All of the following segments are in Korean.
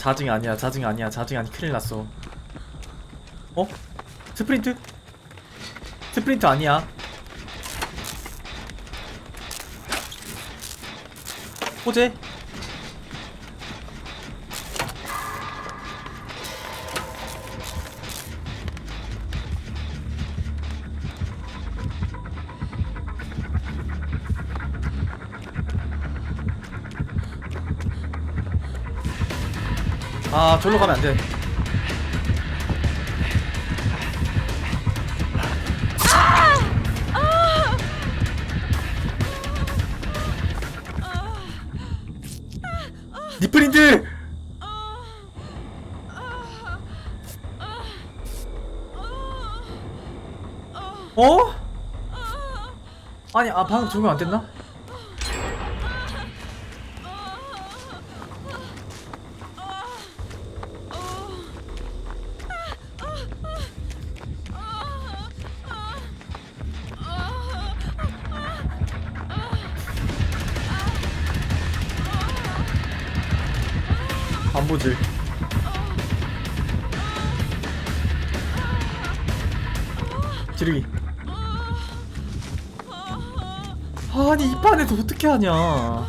자징 아니야 자징 아니야 자징 아니 큰일 났어 어? 스프린트? 스프린트 아니야 호재? 아 절로 가면 안돼 니프린트 어? 아니 아 방금 적용 안 됐나? 어떻게 하냐?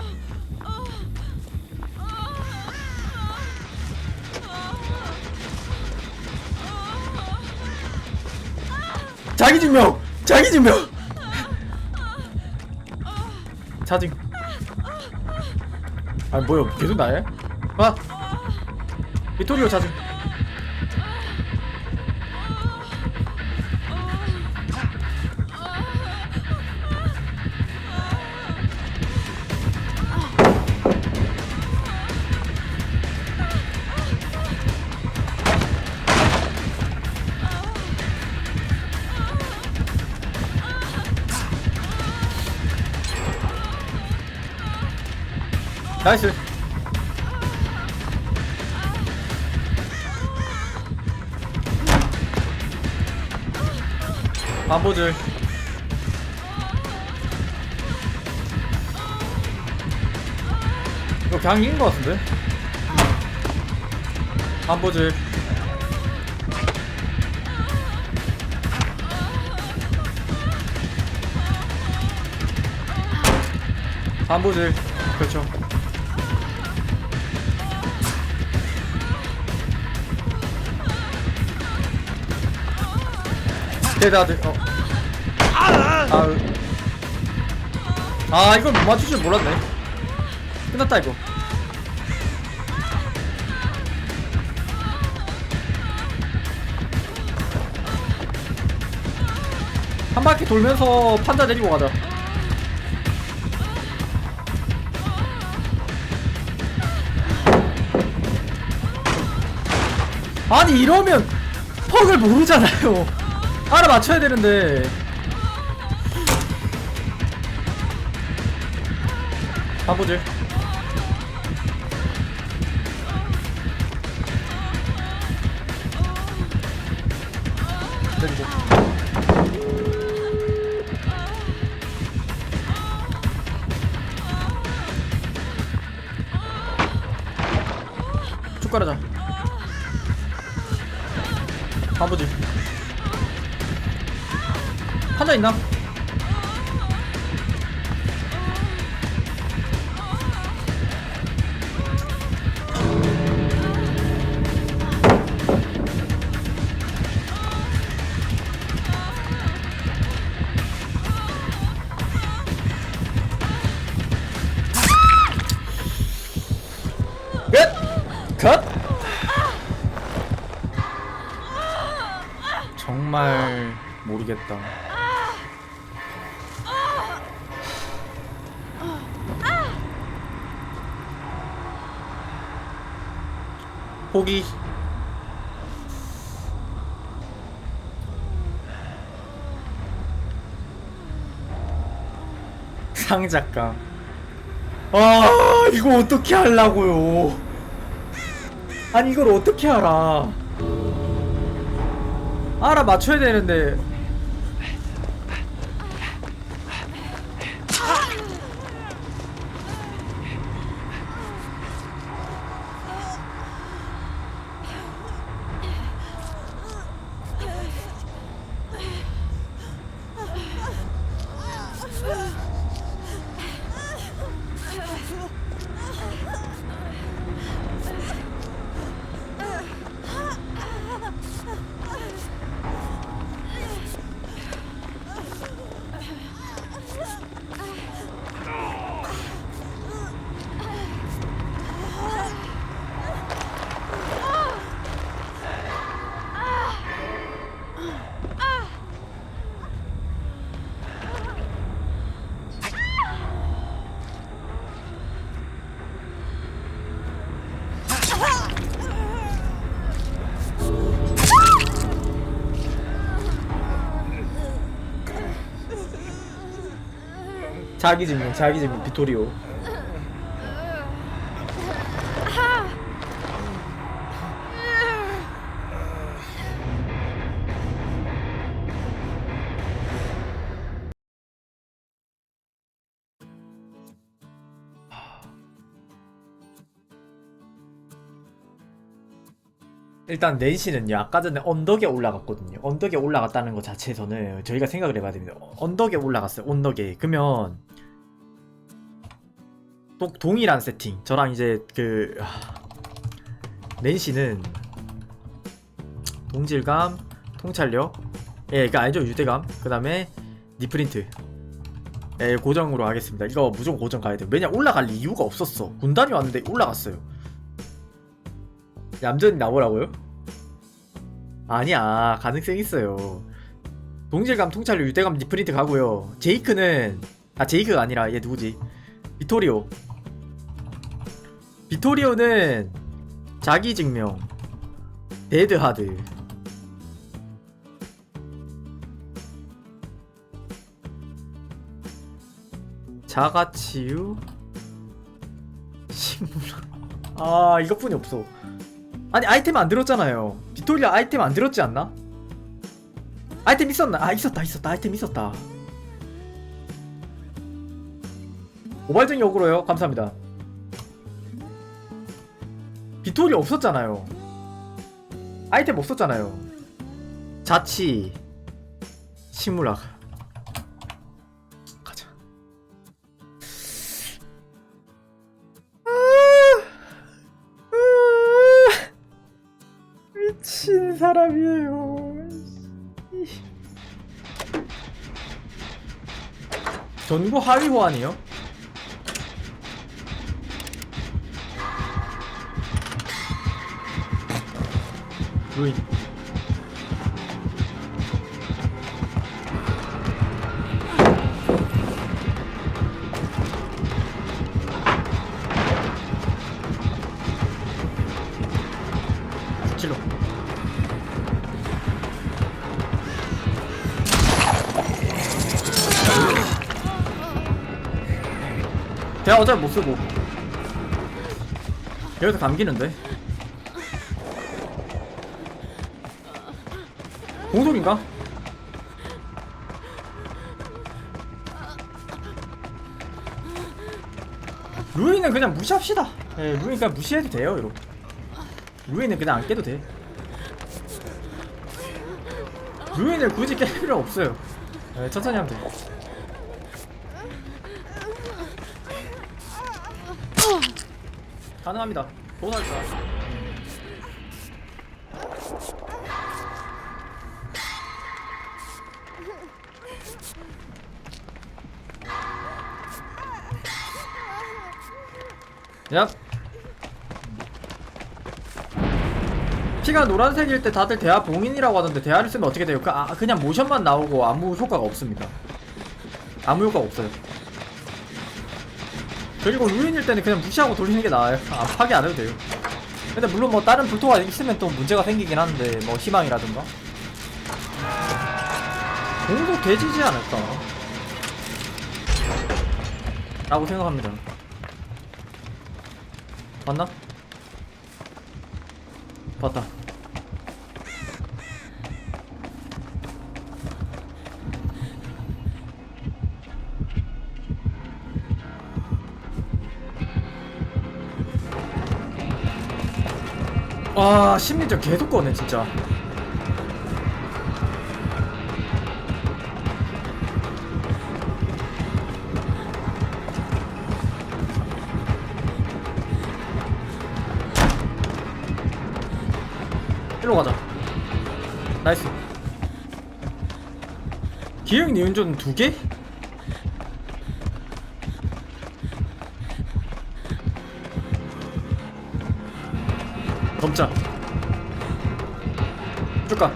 자기 증명! 자기 증명! 자증 아 뭐야 계속 나야? 봐 비토리오 자증 나이스. 반보들. 이거 그냥 이긴 것 같은데? 반보들. 반보들. 그렇죠 대다들 어. 아, 아 이걸 못 맞출 줄 몰랐네. 끝났다 이거. 한 바퀴 돌면서 판자 내리고 가자. 아니 이러면 퍽을 모르잖아요 알아맞혀야 되는데. 바보질 내리고. 쭉 깔아자 모르겠다. 포기. 상작가. 아, 이거 어떻게 하려고요? 아니, 이걸 어떻게 알아? 알아 맞춰야 되는데. 자기 증명 자기 증명 비토리오. 일단 낸시는요 아까 전에 언덕에 올라갔거든요. 언덕에 올라갔다는 것 자체에서는 저희가 생각을 해봐야 됩니다. 언덕에 올라갔어요 언덕에. 그러면 동, 동일한 세팅. 저랑 이제 그 하, 낸시는 동질감 통찰력 예 그니까 알죠? 유대감. 그 다음에 니프린트. 예 고정으로 하겠습니다. 이거 무조건 고정 가야 돼요. 왜냐 올라갈 이유가 없었어. 군단이 왔는데 올라갔어요. 얌전히 나오라고요? 아니야 가능성 있어요. 동질감 통찰력 유대감 니프린트 가고요. 제이크는 아 제이크가 아니라 얘 누구지? 비토리오 비토리오는 자기 증명. 데드 하드. 자가치유? 식물. 아 이것뿐이 없어. 아니 아이템 안 들었잖아요. 비토리아 아이템 안 들었지 않나? 아이템 있었나? 아 있었다 있었다. 아이템 있었다. 오발증이 억울해요. 감사합니다 비토리 없었잖아요 아이템 없었잖아요 자치 식물학 가자 미친 사람이에요. 전부 하위 호환이요? 루인. 킬로. 대화 어차피 못 쓰고. 여기서 감기는데. 공속인가? 루이는 그냥 무시합시다. 예, 루이 그냥 무시해도 돼요, 이거. 루이는 그냥 안 깨도 돼. 루인을 굳이 깰 필요 없어요. 예, 천천히 하면 돼. 가능합니다. 줄 피가 노란색일 때 다들 대화 봉인이라고 하던데 대화를 쓰면 어떻게 돼요? 그, 아, 그냥 모션만 나오고 아무 효과가 없습니다. 아무 효과 없어요. 그리고 루인일 때는 그냥 무시하고 돌리는 게 나아요. 아, 파괴 안 해도 돼요. 근데 물론 뭐 다른 불토가 있으면 또 문제가 생기긴 하는데 뭐 희망이라든가 공도 되지지 않을까 라고 생각합니다 봤나? 봤다 와 심리적 계속 꺼네 진짜. 일로 가자. 나이스. 기행 니은전 두 개? 넘자. 쭉 가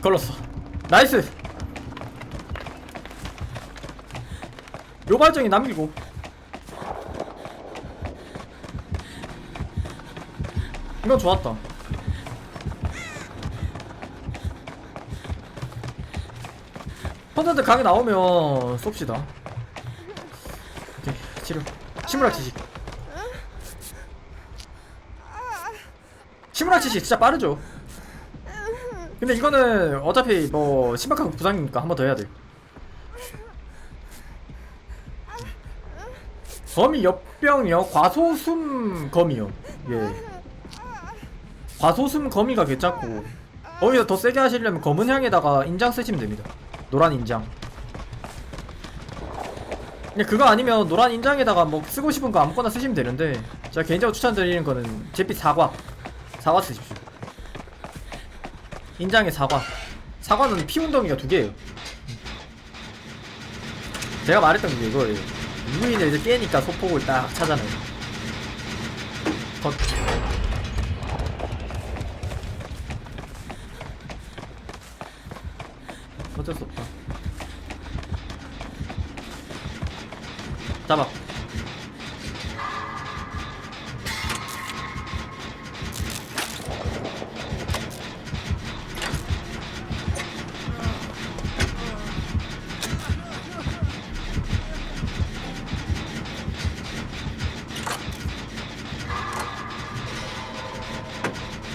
걸렸어. 나이스! 요 발정이 남기고 이건 좋았다. 펀드한테 강이 나오면 쏩시다. 오케이 치료. 침울학 지식. 침울학 지식 진짜 빠르죠? 근데 이거는 어차피 뭐 심각한 부상이니까 한 번 더 해야 돼. 거미 역병이요? 과소숨 거미요? 예 과소숨 거미가 괜찮고 거기서 더 세게 하시려면 검은 향에다가 인장 쓰시면 됩니다. 노란 인장. 근데 그거 아니면 노란 인장에다가 뭐 쓰고 싶은 거 아무거나 쓰시면 되는데 제가 개인적으로 추천드리는 거는 잿빛 사과. 사과 쓰십시오. 인장에 사과. 사과는 피 운동이가 두 개예요. 제가 말했던 게 이거예요. 유인을 이제 깨니까 소폭을 딱 차잖아요. 컷 어쩔 수 없다. 잡아.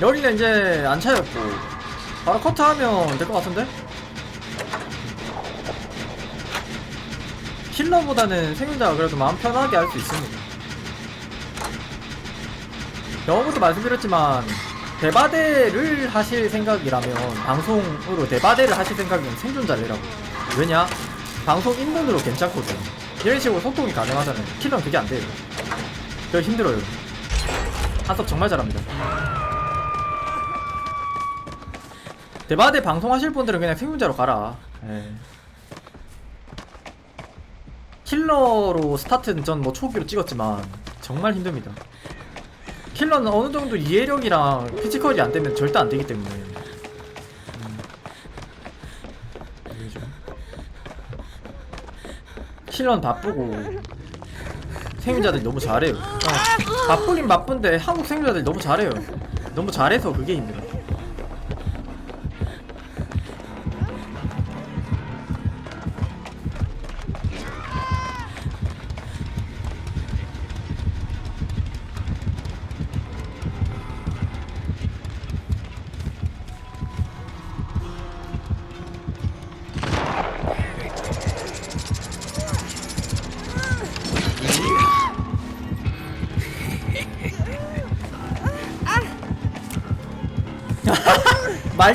여기는 이제 안 차였고 바로 커트하면 될 것 같은데? 킬러보다는 생존자가 그래도 마음 편하게 할 수 있습니다. 영어부터 말씀드렸지만 대바대를 하실 생각이라면 방송으로 대바대를 하실 생각이면 생존자를 해라고. 왜냐? 방송 입문으로 괜찮거든. 이런 식으로 소통이 가능하잖아요 킬러는 그게 안 돼요. 그게 힘들어요. 한섭 정말 잘합니다. 대바대 방송하실 분들은 그냥 생존자로 가라. 예. 킬러로 스타트는 전 뭐 초기로 찍었지만 정말 힘듭니다. 킬러는 어느 정도 이해력이랑 피지컬이 안 되면 절대 안 되기 때문에. 음. 킬러는 바쁘고 생존자들이 너무 잘해요. 어, 바쁘긴 바쁜데 한국 생존자들이 너무 잘해요. 너무 잘해서 그게 힘들어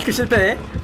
마이크 실패.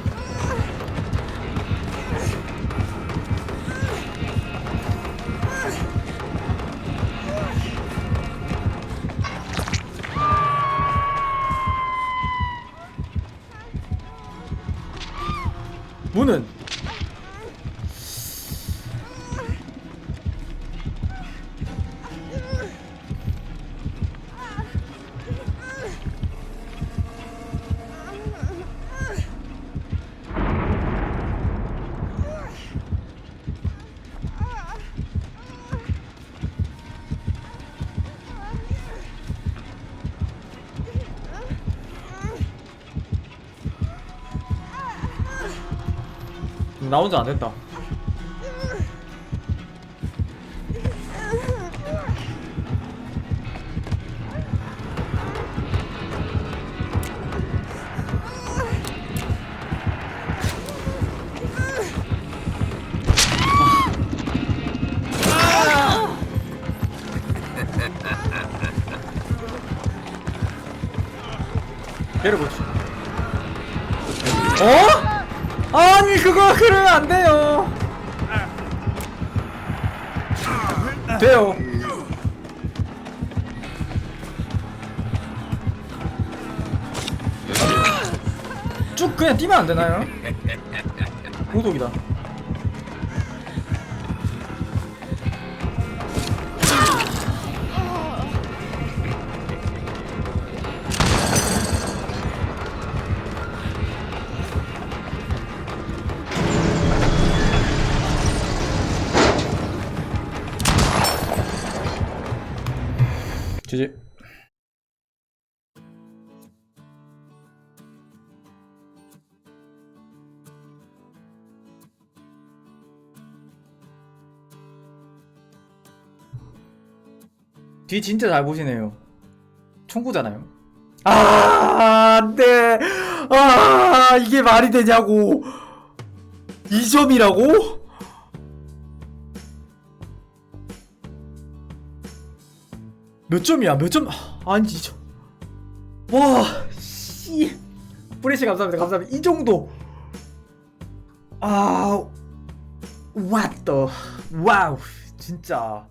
나 혼자 안 됐다. 때려보지. 어? 아니 그거 그러면 안 돼요. 돼요. 쭉 그냥 뛰면 안 되나요? 고독이다. 뒤 진짜 잘 보시네요. 청구잖아요. 아, 안 돼. 아, 이게 말이 되냐고. 2점이라고? 몇 점이야? 몇 점? 아니, 2점. 와, 씨. 프레시 감사합니다. 감사합니다. 이 정도. 아, the. 와우. 진짜.